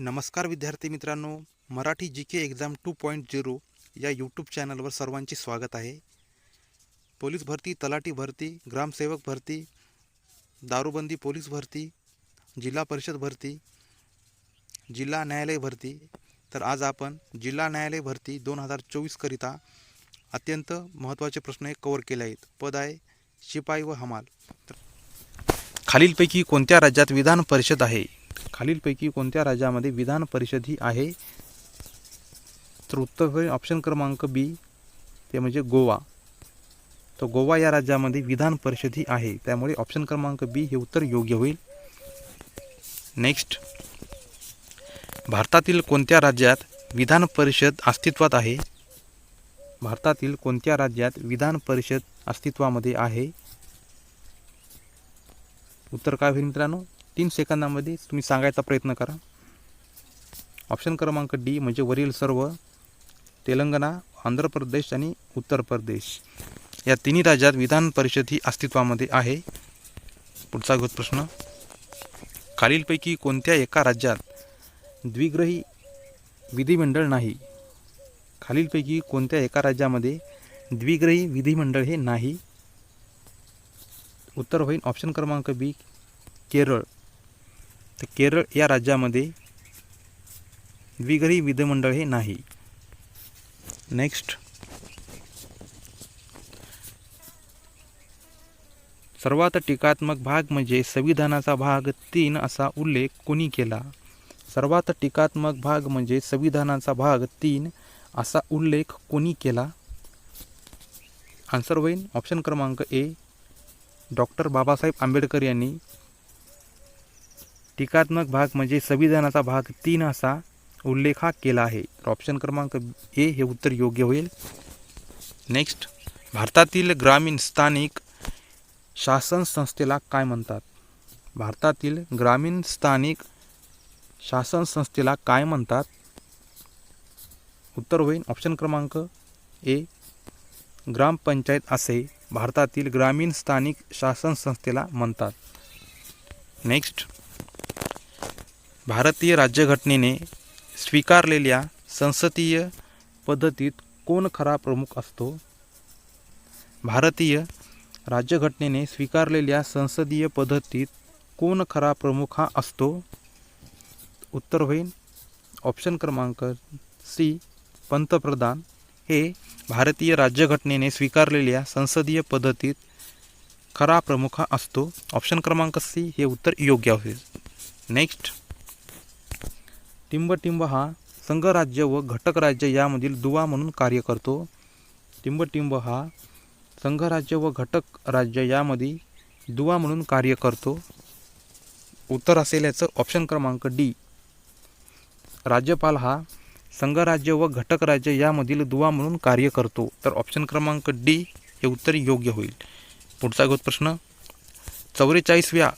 नमस्कार विद्यार्थी मित्रांनो Marathi G K exam two point zero या यूट्यूब चॅनलवर सर्वांचे स्वागत आहे. पोलीस भरती तलाठी भरती ग्रामसेवक भरती दारूबंदी पोलीस भरती जिल्हा परिषद भरती जिल्हा न्यायालय भरती. तर आज आपण जिल्हा न्यायालय भरती दोन हजार चोवीसकरिता अत्यंत महत्त्वाचे प्रश्न हे कवर केले आहेत. पद आहे शिपाई व हमाल. खालीलपैकी कोणत्या राज्यात विधान परिषद आहे? खालीलपैकी कोणत्या राज्यामध्ये विधान परिषद ही आहे? तर उत्तर होईल ऑप्शन क्रमांक बी ते म्हणजे गोवा. तर गोवा या राज्यामध्ये विधान परिषद ही आहे. त्यामुळे ऑप्शन क्रमांक बी हे उत्तर योग्य होईल. नेक्स्ट भारतातील कोणत्या राज्यात विधान परिषद अस्तित्वात आहे? भारतातील कोणत्या राज्यात विधान परिषद अस्तित्वामध्ये आहे? उत्तर काय होईल मित्रांनो? तीन सेकंदामध्ये तुम्ही सांगायचा प्रयत्न करा. ऑप्शन क्रमांक डी म्हणजे वरील सर्व तेलंगणा आंध्र प्रदेश आणि उत्तर प्रदेश. या तिन्ही राज्यात विधान परिषद ही अस्तित्वामध्ये आहे. पुढचा गोत प्रश्न. खालीलपैकी कोणत्या एका राज्यात द्विग्रही विधिमंडळ नाही? खालीलपैकी कोणत्या एका राज्यामध्ये द्विग्रही विधिमंडळ हे नाही? उत्तर होईल ऑप्शन क्रमांक बी केरळ. तर केरळ या राज्यामध्ये द्विगरी विधिमंडळ हे नाही. नेक्स्ट सर्वात टीकात्मक भाग म्हणजे संविधानाचा भाग तीन असा उल्लेख कोणी केला? सर्वात टीकात्मक भाग म्हणजे संविधानाचा भाग तीन असा उल्लेख कोणी केला? आन्सर होईल ऑप्शन क्रमांक ए डॉक्टर बाबासाहेब आंबेडकर यांनी. टीकात्मक भाग म्हणजे संविधानाचा भाग तीन असा उल्लेख हा केला आहे. ऑप्शन क्रमांक ए हे उत्तर योग्य होईल. नेक्स्ट भारतातील ग्रामीण स्थानिक शासन संस्थेला काय म्हणतात? भारतातील ग्रामीण स्थानिक शासन संस्थेला काय म्हणतात? उत्तर होईल. ऑप्शन क्रमांक ए ग्रामपंचायत असे भारतातील ग्रामीण स्थानिक शासन संस्थेला म्हणतात. नेक्स्ट भारतीय राज्यघटनेने स्वीकारलेल्या संसदीय पद्धतीत कोण खरा प्रमुख असतो? भारतीय राज्यघटनेने स्वीकारलेल्या संसदीय पद्धतीत कोण खरा प्रमुख हा असतो? उत्तर होईल. ऑप्शन क्रमांक सी पंतप्रधान. हे भारतीय राज्यघटनेने स्वीकारलेल्या संसदीय पद्धतीत खरा प्रमुख हा असतो. ऑप्शन क्रमांक सी हे उत्तर योग्य होईल. नेक्स्ट. टिंबटिंब हा संघराज्य व घटक राज्य यामधील दुवा म्हणून कार्य करतो. टिंबटिंब हा संघराज्य व घटक राज्य यामध्ये दुवा म्हणून कार्य करतो. उत्तर असेल याचं ऑप्शन क्रमांक डी राज्यपाल हा संघराज्य व घटक राज्य यामधील दुवा म्हणून कार्य करतो. तर ऑप्शन क्रमांक डी हे उत्तर योग्य होईल. पुढचा गोत प्रश्न. चौवेचाळीसव्या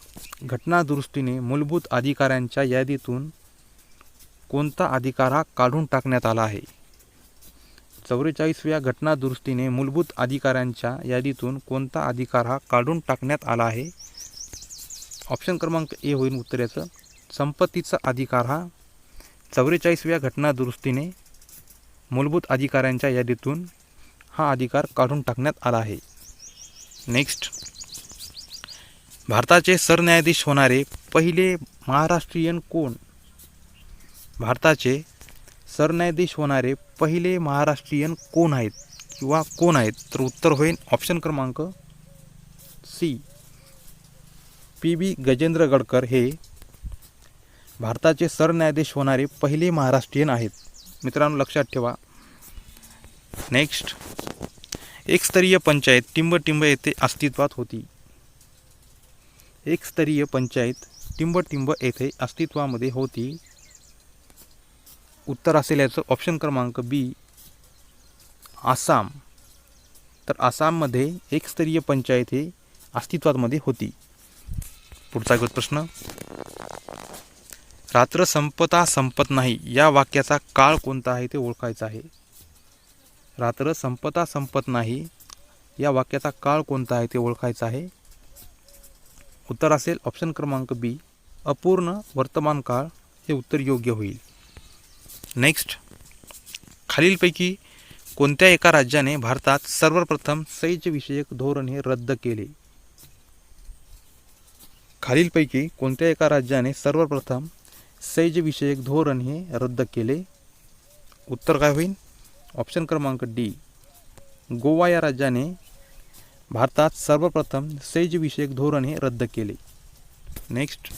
घटनादुरुस्तीने मूलभूत अधिकाऱ्यांच्या यादीतून कोणता अधिकार हा काढून टाकण्यात आला आहे? चौवेचाळीसव्या घटनादुरुस्तीने मूलभूत अधिकाऱ्यांच्या यादीतून कोणता अधिकार हा काढून टाकण्यात आला आहे? ऑप्शन क्रमांक ए होईल उत्तर याचं संपत्तीचा अधिकार हा चौवेचाळीसव्या घटनादुरुस्तीने मूलभूत अधिकाऱ्यांच्या यादीतून हा अधिकार काढून टाकण्यात आला आहे. नेक्स्ट. भारताचे सरन्यायाधीश होणारे पहिले महाराष्ट्रीयन कोण? भारताचे सरन्यायाधीश होणारे पहिले महाराष्ट्रीयन कोण आहेत किंवा कोण आहेत? तर उत्तर होईल ऑप्शन क्रमांक C P. B. Gajendra Gadkar हे भारताचे सरन्यायाधीश होणारे पहिले महाराष्ट्रीयन आहेत. मित्रांनो लक्षात ठेवा. नेक्स्ट एकस्तरीय पंचायत टिंबटिंब येथे अस्तित्वात होती. एकस्तरीय पंचायत टिंबटिंब येथे अस्तित्वामध्ये होती. उत्तर असेल याचं ऑप्शन क्रमांक बी आसाम. तर आसाममध्ये एकस्तरीय पंचायत हे अस्तित्वामध्ये होती. पुढचा एक प्रश्न. रात्र संपता संपत नाही या वाक्याचा काळ कोणता आहे ते ओळखायचं आहे. रात्र संपता संपत नाही या वाक्याचा काळ कोणता आहे ते ओळखायचं आहे. उत्तर असेल ऑप्शन क्रमांक बी अपूर्ण वर्तमान काळ हे उत्तर योग्य होईल. नेक्स्ट खालीलपैकी कोणत्या एका राज्याने भारतात सर्वप्रथम सैजविषयक धोरण हे रद्द केले? खालीलपैकी कोणत्या एका राज्याने सर्वप्रथम सैजविषयक धोरण हे रद्द केले? उत्तर काय होईल? ऑप्शन क्रमांक डी गोवा या राज्याने भारतात सर्वप्रथम सैजविषयक धोरण हे रद्द केले. नेक्स्ट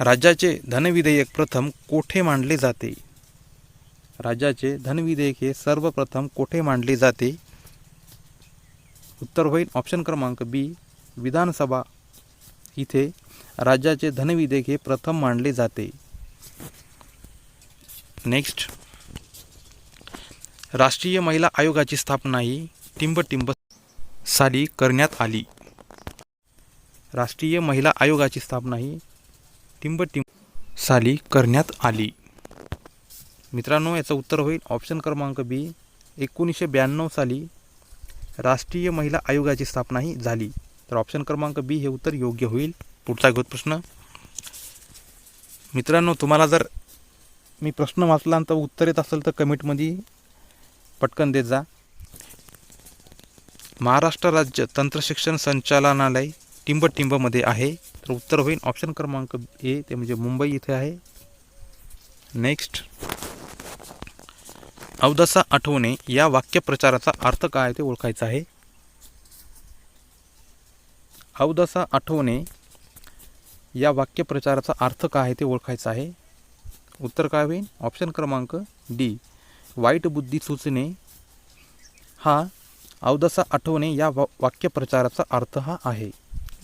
राज्याचे धनविधेयक प्रथम कोठे मांडले जाते? राज्याचे धनविधेयक हे सर्वप्रथम कोठे मांडले जाते? उत्तर होईल ऑप्शन क्रमांक बी विधानसभा. इथे राज्याचे धनविधेयक हे प्रथम मांडले जाते. नेक्स्ट. राष्ट्रीय महिला आयोगाची स्थापना ही टिंबटिंब साली करण्यात आली. राष्ट्रीय महिला आयोगाची स्थापना ही टिंबटिंब साली करण्यात आली. मित्रांनो याचं उत्तर होईल ऑप्शन क्रमांक बी. एकोणीसशे ब्याण्णव साली राष्ट्रीय महिला आयोगाची स्थापना ही झाली. तर ऑप्शन क्रमांक बी हे उत्तर योग्य होईल. पुढचा घेत प्रश्न. मित्रांनो तुम्हाला जर मी प्रश्न वाचला तर उत्तर येत असेल तर कमेंटमध्ये पटकन देत जा. महाराष्ट्र राज्य तंत्रशिक्षण संचालनालय टिंबटिंबमध्ये आहे. तर उत्तर होईल. ऑप्शन क्रमांक ए ते म्हणजे मुंबई इथे आहे. नेक्स्ट अवदसा आठवणे या वाक्यप्रचाराचा अर्थ काय ते ओळखायचा आहे. अवदसा आठवणे या वाक्यप्रचाराचा अर्थ काय आहे ते ओळखायचं आहे. उत्तर काय होईल? ऑप्शन क्रमांक डी वाईट बुद्धी सुचणे हा अवदसा आठवणे या वा वाक्यप्रचाराचा अर्थ हा आहे.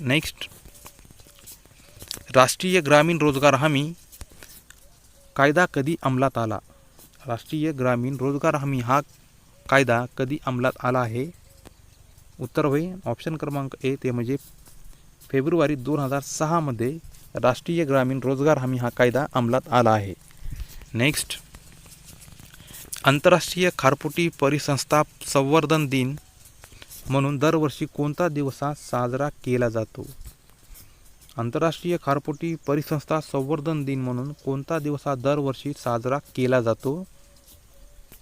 नेक्स्ट राष्ट्रीय ग्रामीण रोजगार हमी कायदा कधी अंमलात आला? राष्ट्रीय ग्रामीण रोजगार हमी हा कायदा कधी अंमलात आला आहे? उत्तर होय. ऑप्शन क्रमांक ए ते म्हणजे फेब्रुवारी दोन हजार सहामध्ये राष्ट्रीय ग्रामीण रोजगार हमी हा कायदा अंमलात आला आहे. नेक्स्ट. आंतरराष्ट्रीय खारपुटी परिसंस्था संवर्धन दिन म्हणून दरवर्षी कोणता दिवस हा साजरा केला जातो? आंतरराष्ट्रीय खारपोटी परिसंस्था संवर्धन दिन म्हणून कोणता दिवस हा दरवर्षी साजरा केला जातो?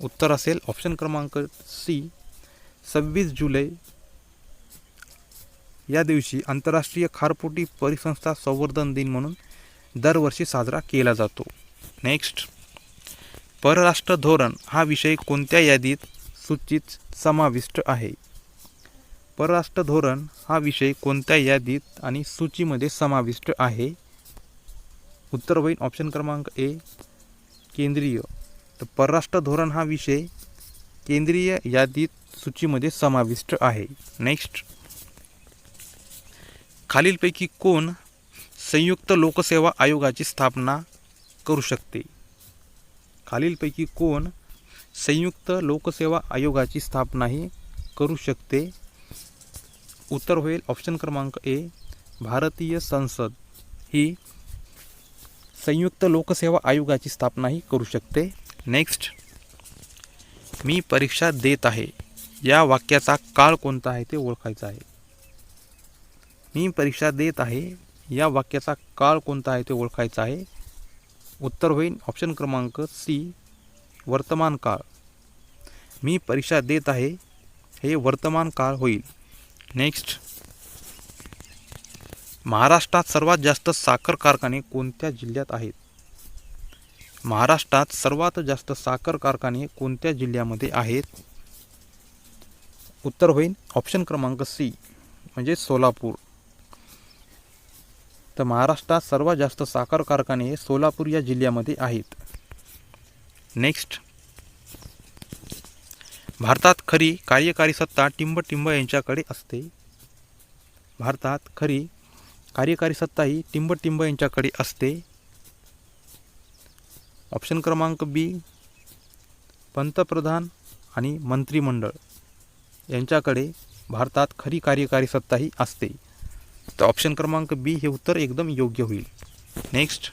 उत्तर असेल ऑप्शन क्रमांक सी सव्वीस जुलै. या दिवशी आंतरराष्ट्रीय खारपोटी परिसंस्था संवर्धन दिन म्हणून दरवर्षी साजरा केला जातो. नेक्स्ट. परराष्ट्र धोरण हा विषय कोणत्या यादीत सूचित समाविष्ट आहे? परराष्ट्र धोरण हा विषय कोणत्या यादीत आणि सूचीमध्ये समाविष्ट आहे. उत्तर होईल ऑप्शन क्रमांक ए केंद्रीय. तर परराष्ट्र धोरण हा विषय केंद्रीय यादीत सूचीमध्ये समाविष्ट आहे. नेक्स्ट. खालीलपैकी कोण संयुक्त लोकसेवा आयोगाची स्थापना करू शकते? खालीलपैकी कोण संयुक्त लोकसेवा आयोगाची स्थापनाही करू शकते? उत्तर होईल. ऑप्शन क्रमांक ए भारतीय संसद ही संयुक्त लोकसेवा आयोगाची स्थापनाही करू शकते. नेक्स्ट मी परीक्षा देत आहे. या वाक्याचा काळ कोणता आहे ते ओळखायचं आहे. मी परीक्षा देत आहे. या वाक्याचा काळ कोणता आहे ते ओळखायचा आहे. उत्तर होईल. ऑप्शन क्रमांक सी वर्तमान काळ. मी परीक्षा देत आहे. हे वर्तमान काळ होईल. नेक्स्ट महाराष्ट्रात सर्वात जास्त साखर कारखाने कोणत्या जिल्ह्यात आहेत? महाराष्ट्रात सर्वात जास्त साखर कारखाने कोणत्या जिल्ह्यामध्ये आहेत? उत्तर होईल ऑप्शन क्रमांक सी म्हणजे सोलापूर. तर महाराष्ट्रात सर्वात जास्त साखर कारखाने सोलापूर या जिल्ह्यामध्ये आहेत. नेक्स्ट भारतात खरी कार्यकारी सत्ता टिंबटिंब यांच्याकडे असते. भारतात खरी कार्यकारी सत्ता ही टिंबटिंब यांच्याकडे असते. ऑप्शन क्रमांक बी पंतप्रधान आणि मंत्रिमंडळ यांच्याकडे भारतात खरी कार्यकारी सत्ता ही असते. तर ऑप्शन क्रमांक बी हे उत्तर एकदम योग्य होईल. नेक्स्ट.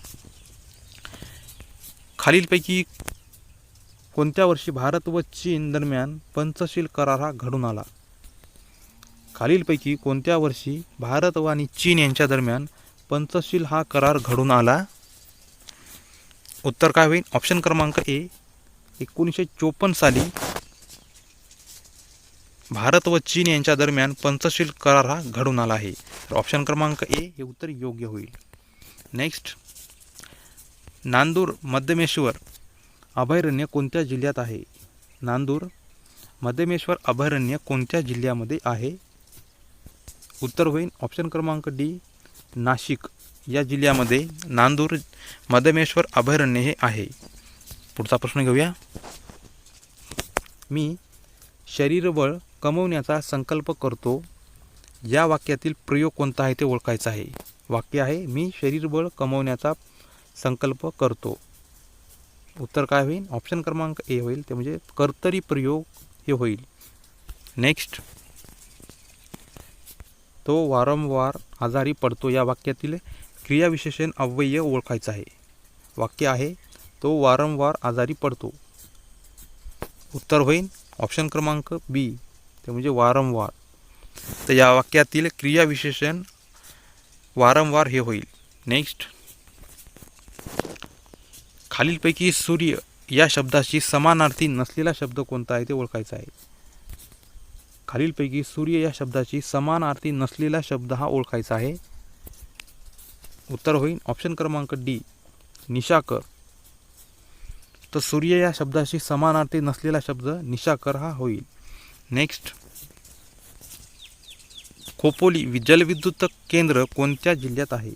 खालीलपैकी कोणत्या वर्षी भारत व चीन दरम्यान पंचशील करार हा घडून आला? खालीलपैकी कोणत्या वर्षी भारत व आणि चीन यांच्या दरम्यान पंचशील हा करार घडून आला? उत्तर काय होईल? ऑप्शन क्रमांक ए एकोणीसशे चोपन्न साली भारत व चीन यांच्या दरम्यान पंचशील करार हा घडून आला आहे. तर ऑप्शन क्रमांक ए हे उत्तर योग्य होईल. नेक्स्ट नांदूर मध्यमेश्वर अभयारण्य कोणत्या जिल्ह्यात आहे? नांदूर मध्यमेश्वर अभयारण्य कोणत्या जिल्ह्यामध्ये आहे? उत्तर होईल ऑप्शन क्रमांक डी नाशिक. या जिल्ह्यामध्ये नांदूर मध्यमेश्वर अभयारण्य हे आहे. पुढचा प्रश्न घेऊया. मी शरीरबळ कमवण्याचा संकल्प करतो. या वाक्यातील प्रयोग कोणता आहे ते ओळखायचा आहे. वाक्य आहे मी शरीरबळ कमवण्याचा संकल्प करतो. उत्तर काय होईल? ऑप्शन क्रमांक ए होईल. ते म्हणजे कर्तरी प्रयोग हे होईल. नेक्स्ट तो वारंवार आजारी पडतो या वाक्यातील क्रियाविशेषण अव्यय ओळखायचं आहे. वाक्य आहे तो वारंवार आजारी पडतो. उत्तर होईल. ऑप्शन क्रमांक बी ते म्हणजे वारंवार. तर या वाक्यातील क्रियाविशेषण वारंवार हे होईल. नेक्स्ट खालीलपैकी सूर्य या शब्दाशी समानार्थी नसलेला शब्द कोणता आहे ते ओळखायचा आहे. खालीलपैकी सूर्य या शब्दाशी समानार्थी नसलेला शब्द हा ओळखायचा आहे. उत्तर होईल ऑप्शन क्रमांक डी निशाकर. तर सूर्य या शब्दाशी समानार्थी नसलेला शब्द निशाकर हा होईल. नेक्स्ट खोपोली वि- जलविद्युत केंद्र कोणत्या जिल्ह्यात आहे?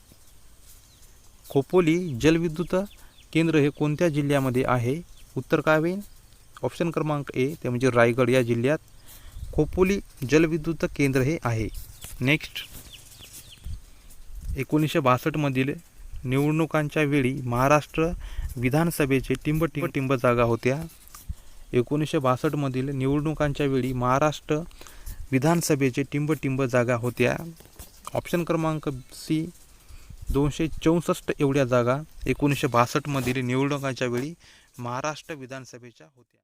खोपोली जलविद्युत केंद्र हे कोणत्या जिल्ह्यामध्ये आहे? उत्तर काय होईल? ऑप्शन क्रमांक ए ते म्हणजे रायगड या जिल्ह्यात खोपोली जलविद्युत केंद्र हे आहे. नेक्स्ट. एकोणीसशे बासष्टमधील निवडणुकांच्या वेळी महाराष्ट्र विधानसभेचे टिंब टिंब टिंब जागा होत्या. एकोणीसशे बासष्टमधील निवडणुकांच्या वेळी महाराष्ट्र विधानसभेचे टिंब टिंब जागा होत्या. ऑप्शन क्रमांक सी दोनशे चौसष्ट एवढ्या जागा एकोणीसशे बासष्टमधील निवडणुकांच्या वेळी महाराष्ट्र विधानसभेच्या होत्या.